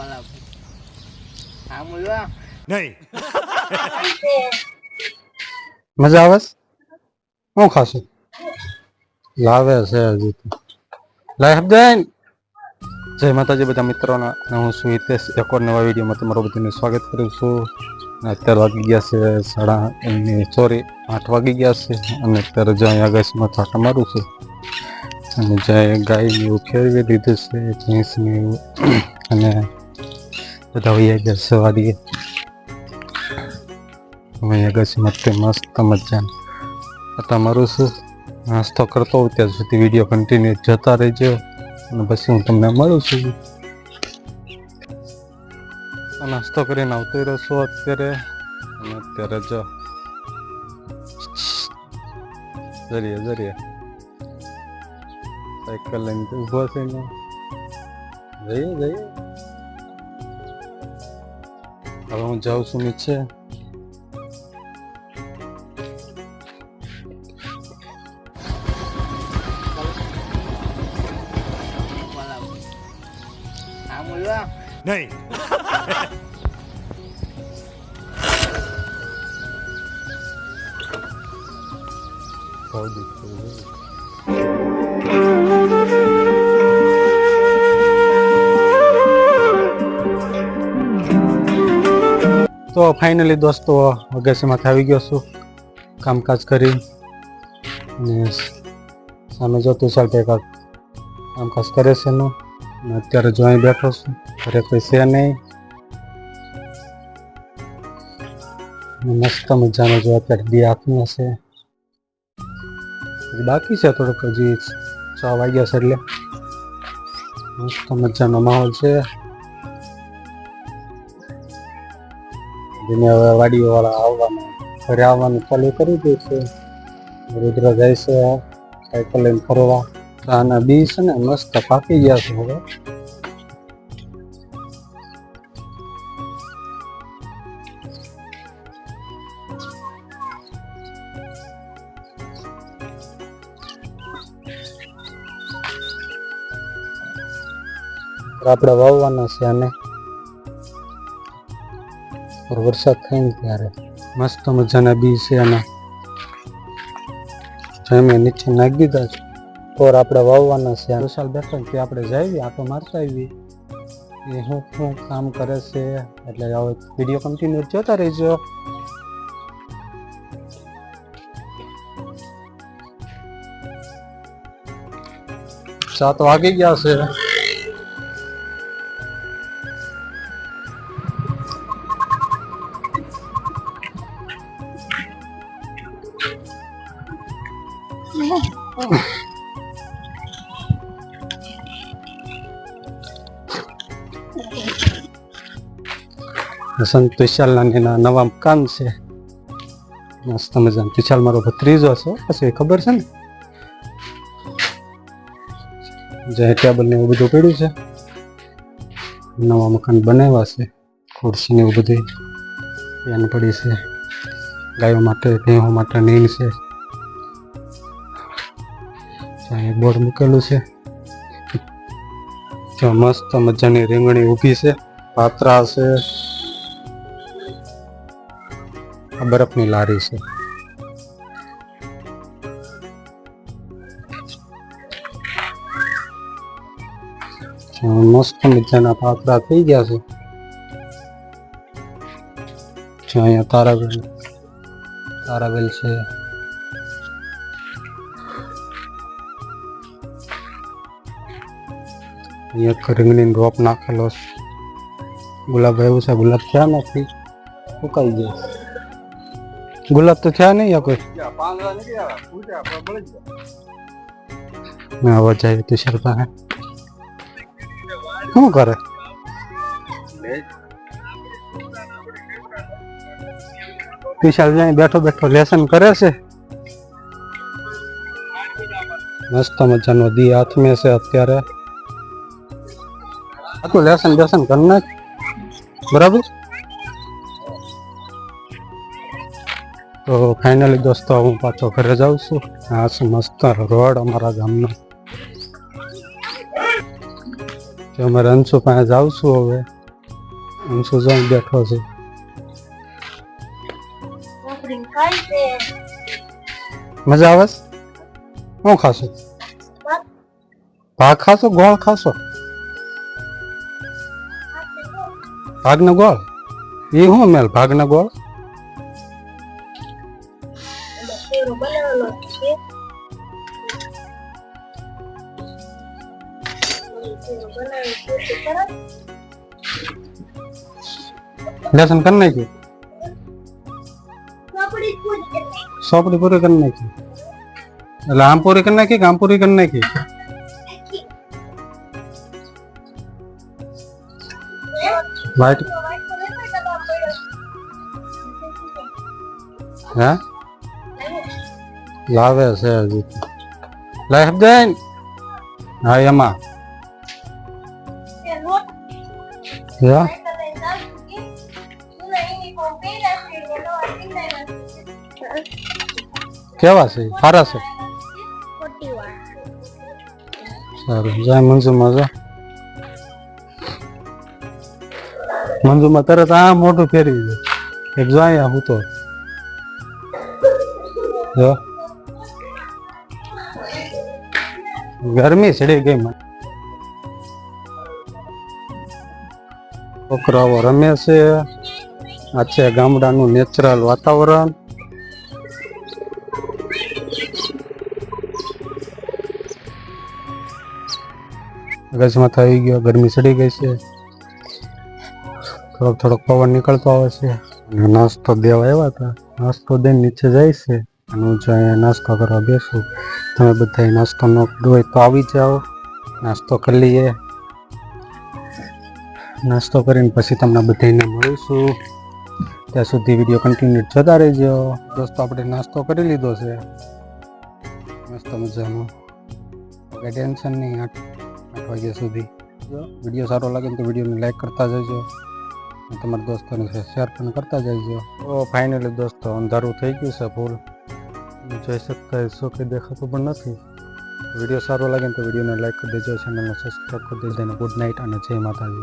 વાલા આ મુલવા નહીં. મજા આવે શું હું ખાશું? લાવે છે હજી લાય હબદેન જય માતાજી બધા મિત્રોના. હું છું હિતેશ. એક વાર નવા વિડીયોમાં તમારું બધાનું સ્વાગત કરું છું. અને અત્યારે વાગી ગયા છે સાડા એમની સોરી આઠ વાગી ગયા છે. અને અત્યારે જો અહીંયા આકાશમાં છાંટા મારું છું. અને જ્યાં ગાયને એવું ફેરવી દીધું છે ભેંસને એવું. અને બધા વૈયા ગયા છે વાડીએ હું અહીંયા આકાશમાં તે મસ્ત મજાનું. આ તમારું શું? નાસ્તો કરતો હોઉં ત્યાં સુધી વીડિયો કન્ટિન્યુ જતા રહેજો. અને પછી હું તમને મળું છું. નાસ્તો કરીને આવતો રહ્યો છું અત્યારે. અને અત્યારે જો. જરીએ જરીએ. સાયકલ લઈને ઊભો થઈને જઈએ જઈએ. હવે હું જાઉં છું નીચે. નહીં. બહુ દુઃખ તો ફાઇનલી દોસ્તો અગાસીમાંથી આવી ગયો છું. કામકાજ કરી. અને સામે જોતું ચાલ ભેગા કામકાજ કરે છે એનું. અત્યારે જો અહીં બેઠો છું. ઘરે કોઈ છે નહીં. મસ્ત મજાનો જો અત્યારે બે હાથમાં છે. બાકી છે થોડુંક, હજી છ વાગ્યા છે એટલે. મસ્ત મજાનો માહોલ છે. જેને હવે વાડીઓ વાળા આવવાનું, ઘરે આવવાનું ચાલુ કરી દે છે. રુદ્ર જાય છે સાયકલ લઈને ફરવા. આના બી છે ને મસ્ત પાકી ગયા છે હવે. આપણે વાવવાના છે આને. પર વરસાદ થાય ને ત્યારે મસ્ત મજાના બી છે આના. જમે નીચે નાખી દીધા છે. પર આપણે વાવવાના છે. વિશાલ બેઠો કે આપણે જઈએ, આટો મારતા આવી એ શું શું કામ કરે છે, એટલે હવે વીડિયો કન્ટિન્યુ જોતા રહેજો. સાત વાગી ગયા છે. સંત વિશાલના ને એના નવા મકાન છે. મસ્ત મજાનું. વિશાલ મારો ભત્રીજો છે. પછી એ ખબર છે ને? જે ટેબલ ને એવું બધું પડ્યું છે. નવા મકાન બનાવ્યા છે. ખુરશી ને એવું બધું. એન પડી છે. ગાયો માટે ભેહો માટે નીણ છે. અહીં બોર્ડ મૂકેલું છે. મસ્ત મજાની રીંગણી ઊભી છે. પાત્રા છે. આ બરફની લારી છે જો મસ્ત મજાના પાત્રા થઈ ગયા છે જો અહીંયા તારાવેલ તારાવેલ છે અહીંયા એક રીંગણીનો રોપ નાખેલો છે ગુલાબ એવું છે ગુલાબ થયા નથી સુકાઈ ગયા ગુલાબ તો થયા નહીં યા કોઈ? ના હવે જાય તુષાર પાસે શું કરે? તુષાર જાય બેઠો બેઠો લેસન કરે છે. મસ્ત મજાનો દી હાથમે છે અત્યારે. આટલું લેસન બેસન કરી નાખ. બરાબર? તો ફાઇનલી દોસ્તો હું પાછો ઘરે જાઉં છું. આ છે મસ્ત રોડ અમારા ગામનો. તો અમે અંશુ પાસે જાઉં છું હવે. અંશુ જઈને બેઠો છે. મજા આવે? શું ખાશો? ભાગ ખાશો? ગોળ ખાશો? ભાગનો ગોળ? એ શું મેલ? ભાગના ગોળ? લેસન કરી નાખ્યું. સોપડી પૂરી કરી નાખી એટલે આમ પૂરી કરી નાખી આમ પૂરી કરી નાખી. વાઈટ. હે લાવે છે હજી લાઈફ દેન હા એમાં છે. કેવા છે સારા છે સારું જાય મંજુમાં જો મંજુમાં તરત આ મોટું ફેરવી દે એક જાય હું તો જો ગરમી ચડી ગઈ મને છોકરાઓ રમે છે. આ છે ગામડાનું નેચરલ વાતાવરણ. અગજમાં થઈ ગયો, ગરમી ચડી ગઈ છે. થોડોક થોડોક પવન નીકળતો આવે છે. નાસ્તો દેવા આવ્યા હતા. નાસ્તો દઈને નીચે જાય છે. અને હું જ્યાં નાસ્તો કરવા બેસું. તમે બધા નાસ્તો ન હોય તો આવી જાઓ. નાસ્તો કરી લઈએ. નાસ્તો કરીને પછી તમને બધાને મળીશું. ત્યાં સુધી વીડિયો કન્ટિન્યુ જોતા રહેજો. દોસ્તો, આપણે નાસ્તો કરી લીધો છે. મસ્ત મજાનો. કઈ ટેન્શન નહીં, આઠ આઠ વાગ્યા સુધી. વીડિયો સારો લાગે તો વિડીયોને લાઈક કરતા જજો. તમારા દોસ્તોને શેર પણ કરતા જજો. તો ફાઇનલી દોસ્તો, અંધારું થઈ ગયું છે ફૂલ જોઈ શકતા હશો કે દેખાતું પણ નથી. વીડિયો સારો લાગે તો વિડીયોને લાઈક કરી દેજો ચેનલને સબસ્ક્રાઈબ કરી દેજો, અને ગુડ નાઇટ અને જય માતાજી.